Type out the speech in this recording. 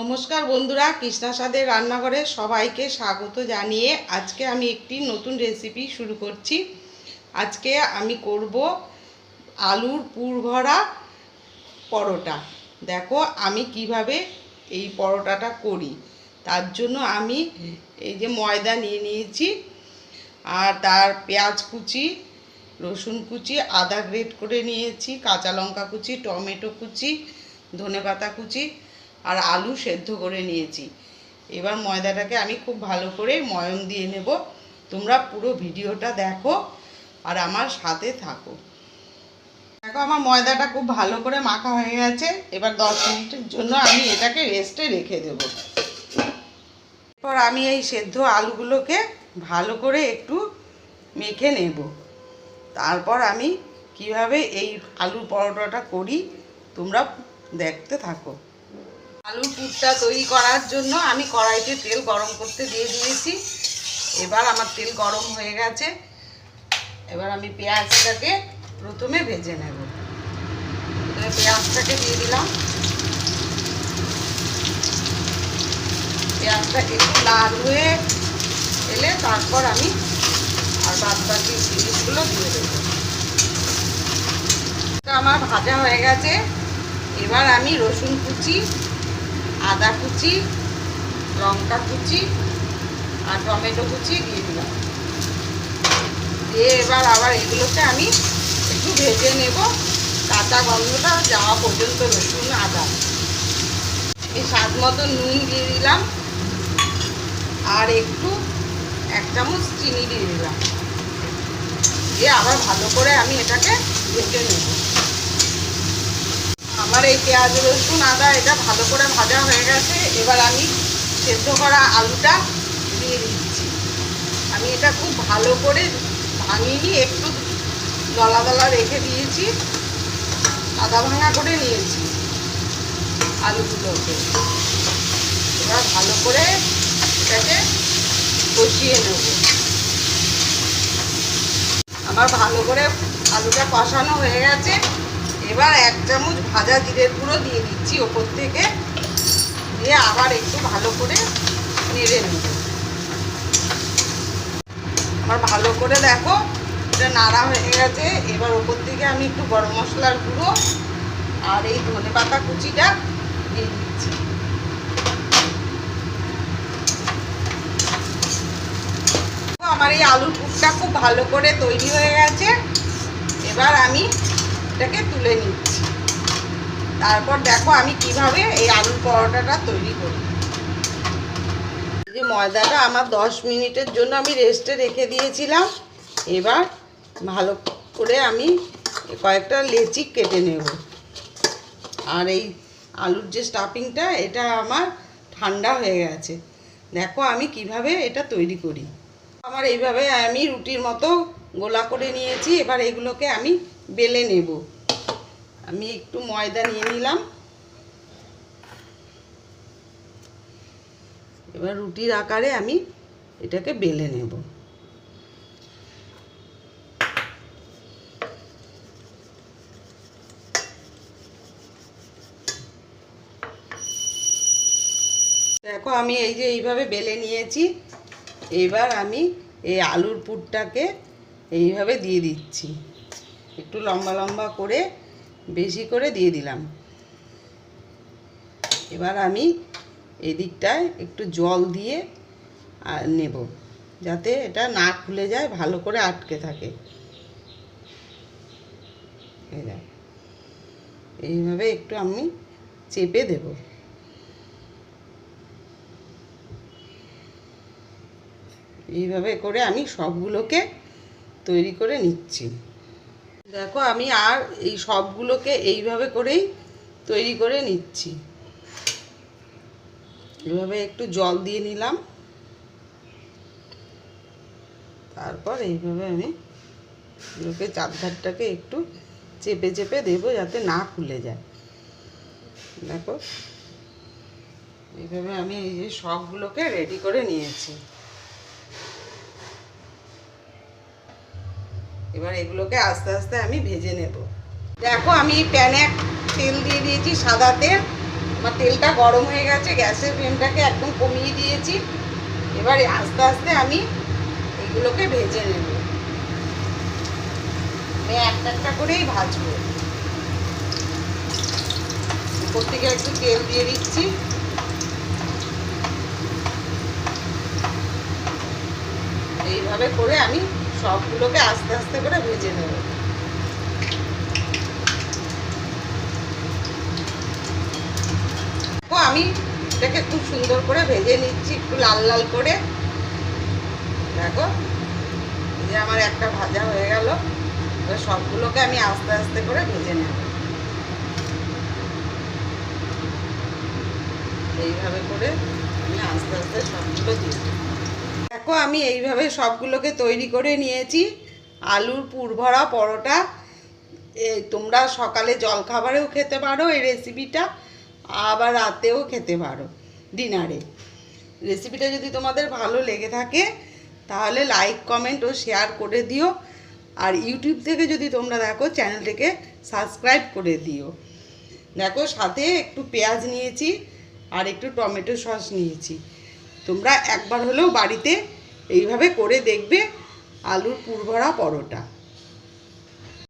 নমস্কার বন্ধুরা, কৃষ্ণা স্বাদের রান্নাঘরে সবাইকে স্বাগত জানিয়ে আজকে আমি একটি নতুন রেসিপি শুরু করছি। আজকে আমি করব আলুর পুর ভরা পরোটা। দেখো, আমি কীভাবে এই পরোটাটা করি। তার জন্য আমি এই যে ময়দা নিয়ে নিয়েছি আর তার পেঁয়াজ কুচি, রসুন কুচি, আদা গ্রেট করে নিয়েছি, কাঁচা লঙ্কা কুচি, টমেটো কুচি, ধনেপাতা কুচি আর আলু সেদ্ধ করে নিয়েছি। এবার ময়দাটাকে আমি খুব ভালো করে ময়ম দিয়ে নেব। তোমরা পুরো ভিডিওটা দেখো আর আমার সাথে থাকো। দেখো, আমার ময়দাটা খুব ভালো করে মাখা হয়ে গেছে। এবার দশ মিনিটের জন্য আমি এটাকে রেস্টে রেখে দেব। এরপর আমি এই সেদ্ধ আলুগুলোকে ভালো করে একটু মেখে নেব। তারপর আমি কীভাবে এই আলুর পরোটাটা করি, তোমরা দেখতে থাকো। আলুর পুরটা তৈরি করার জন্য আমি কড়াইতে তেল গরম করতে দিয়ে দিয়েছি। এবার আমার তেল গরম হয়ে গেছে। এবার আমি পেঁয়াজটাকে প্রথমে ভেজে নেব। প্রথমে পেঁয়াজটাকে দিয়ে দিলাম। পেঁয়াজটা একটু লাল হয়ে এলে তারপর আমি আর বাদ বাকি জিনিসগুলো দিয়ে দেবো। আমার ভাজা হয়ে গেছে। এবার আমি রসুন কুচি আদা কুচি, লঙ্কা কুচি আর টমেটো কুচি দিয়ে দিলাম। দিয়ে এবার আবার এগুলোকে আমি একটু ভেজে নেব। কাঁচা গন্ধটা যাওয়া পর্যন্ত রসুন, আদা। এই স্বাদ মতো নুন দিয়ে দিলাম। আর একটু এক চামচ চিনি দিয়ে দিলাম। দিয়ে আবার ভালো করে আমি এটাকে ভেজে নেব। আমার এই পেঁয়াজ রসুন, আদা, এটা ভালো করে ভাজা হয়ে গেছে। এবার আমি সেদ্ধ করা আলুটা দিয়ে দিচ্ছি। আমি এটা খুব ভালো করে ভাঙিনি একটু দলা দলা রেখে দিয়েছি। আদা ভাঙা করে নিয়েছি আলুগুলোকে। এবার ভালো করে এটাকে কষিয়ে নেব। আমার ভালো করে আলুটা কষানো হয়ে গেছে। এবার এক চামচ ভাজা জিরের গুঁড়ো দিয়ে দিচ্ছি ওপর থেকে। দিয়ে আবার একটু ভালো করে নেড়ে নেব। আবার ভালো করে দেখো, এটা নাড়া হয়ে গেছে। এবার ওপর থেকে আমি একটু গরম মশলার গুঁড়ো আর এই ধনে পাতা কুচিটা দিয়ে দিচ্ছি। আমার এই আলুর পুরটা খুব ভালো করে তৈরি হয়ে গেছে। এবার আমি এটাকে তুলে নিচ্ছি। তারপর দেখো আমি কীভাবে এই আলুর পরোটাটা তৈরি করি। যে ময়দাটা আমার দশ মিনিটের জন্য আমি রেস্টে রেখে দিয়েছিলাম। এবার ভালো করে আমি কয়েকটা লেচি কেটে নেব। আর এই আলুর যে স্টাফিংটা, এটা আমার ঠান্ডা হয়ে গেছে। দেখো আমি কীভাবে এটা তৈরি করি। আমার এইভাবে আমি রুটির মতো গোলা করে নিয়েছি, এবার এগুলোকে আমি বেলে নেব। আমি একটু ময়দা নিয়ে নিলাম। এবার রুটির আকারে আমি এটাকে বেলে নেব। দেখো, আমি এই যে এইভাবে বেলে নিয়েছি। এবার আমি এই আলুর পুরটাকে এইভাবে দিয়ে দিচ্ছি। একটু লম্বা লম্বা করে বেশি করে দিয়ে দিলাম। এবার আমি এদিকটায় একটু জল দিয়ে নেব। যাতে এটা না খুলে যায়, ভালো করে আটকে থাকে। এইভাবে একটু আমি চেপে দেব। এইভাবে করে আমি সবগুলোকে তৈরি করে নিচ্ছি। দেখো আমি আর এই সবগুলোকে এইভাবে করেই তৈরি করে নিচ্ছি। এভাবে একটু জল দিয়ে নিলাম। তারপর এইভাবে আমি এগুলোকে চারধারটাকে একটু চেপে চেপে দেবো যাতে না খুলে যায়। দেখো, এইভাবে আমি এই যে সবগুলোকে রেডি করে নিয়েছি। এবার এগুলোকে আস্তে আস্তে আমি ভেজে নেব। দেখো আমি প্যানে তেল দিয়ে দিয়েছি সাদা তেল। আমার তেলটা গরম হয়ে গেছে, গ্যাসের ফ্লেমটাকে একদম কমিয়ে দিয়েছি। এবার আস্তে আস্তে আমি এগুলোকে ভেজে নেব। আমি একটা একটা করেই ভাজবো। উপর থেকে একটু তেল দিয়ে দিচ্ছি। এইভাবে করে আমি সবগুলোকে আস্তে আস্তে করে ভেজে নেব। আমি এটাকে খুব সুন্দর করে ভেজে নিচ্ছি, একটু লাল লাল করে। দেখো যে আমার একটা ভাজা হয়ে গেল, এবার সবগুলোকে আমি আস্তে আস্তে করে ভেজে নেব। এইভাবে করে আমি আস্তে আস্তে সবগুলো দিয়ে। দেখো, আমি এইভাবে সবগুলোকে তৈরি করে নিয়েছি। আলুর পুরভরা, পরোটা তোমরা সকালে জলখাবারেও খেতে পারো এই রেসিপিটা আবার রাতেও খেতে পারো ডিনারে রেসিপিটা যদি তোমাদের ভালো লেগে থাকে, তাহলে লাইক কমেন্ট ও শেয়ার করে দিও। আর ইউটিউব থেকে যদি তোমরা দেখো চ্যানেলটিকে সাবস্ক্রাইব করে দিও। দেখো, সাথে একটু পেঁয়াজ নিয়েছি আর একটু টমেটো সস নিয়েছি। তোমরা একবার হলেও বাড়িতে এইভাবে করে দেখবে আলুর পুরভরা পরোটা।